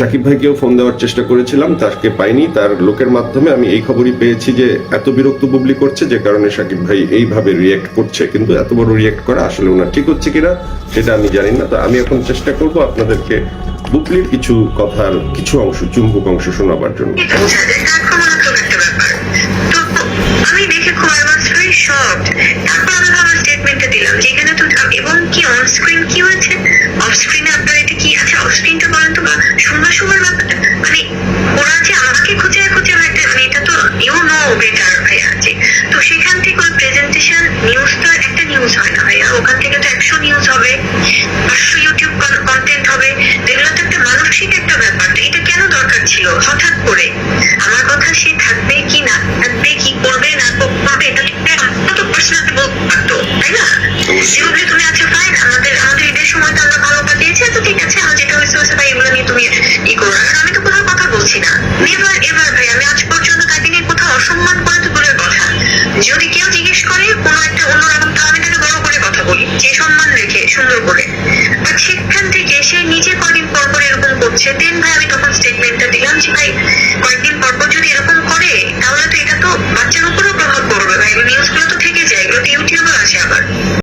Shakib ভাইকেও phone দেওয়ার চেষ্টা করেছিলাম, তাকে পাইনি। তার লোকের মাধ্যমে আমি এই খবরই পেয়েছি যে এত বিরক্ত বুবলি করছে, যে কারণে শাকিব ভাই এইভাবে রিয়েক্ট করছে। কিন্তু এত বড় রিয়েক্ট করা আসলে ওনার ঠিক হচ্ছে কিনা, সেটা আমি জানি না। তো আমি এখন চেষ্টা করব আপনাদেরকে বুবলির কিছু কথার কিছু অংশ, চুম্বক অংশ শোনাবার জন্য। এবং কি অন স্ক্রিন কি হয়েছে? অফ স্ক্রিনে আপনার এটা কি আছে অফ বলেন তো বা সুন্দর ব্যাপারটা মানে ওরা যে আমাকে খুঁজে খুঁজে একটা মানে এটা তো ইউ নো বেটার ভাইয়া যে তো সেখান থেকে ওই প্রেজেন্টেশন নিউজ তো একটা নিউজ হয় না ভাইয়া ওখান থেকে তো একশো নিউজ হবে পাঁচশো ইউটিউব কন্টেন্ট হবে এগুলো তো একটা মানসিক একটা ব্যাপার তো এটা কেন দরকার ছিল? হঠাৎ করে। আমার কথা সে থাকবে কি না থাকবে কি করবে না করবে এটা তো পার্সোনালি বলতে পারতো তাই না? যেভাবে তুমি আচ্ছা যদি কেউ জিজ্ঞেস করে, কোনো একটা অন্যরকম তাহলে তাকে বড় করে কথা বলি, যে সম্মান রেখে, সুন্দর করে। বাট সেখান থেকে সে নিজে কয়েকদিন পর পর এরকম করছে দেন ভাই আমি তখন স্টেটমেন্টটা দিলাম যে, ভাই কয়েকদিন পর পর যদি এরকম করে, তাহলে তো এটা তো বাচ্চার উপরেও প্রভাব পড়বে ভাই। নিউজগুলো তো থেকে যায়, এগুলো তো ইউটিউবে আছে আবার।